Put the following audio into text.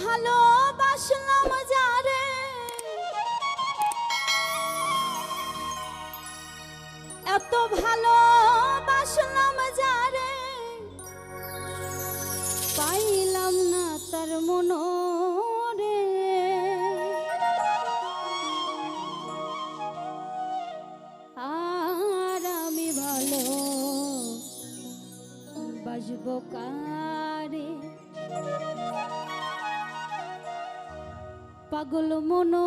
ভালো বাসলাম যারে। এত ভালো বাসলাম যারে। পাইলাম না তার মনোরে। আর আমি ভালো বাসবো কারে পাগল মনো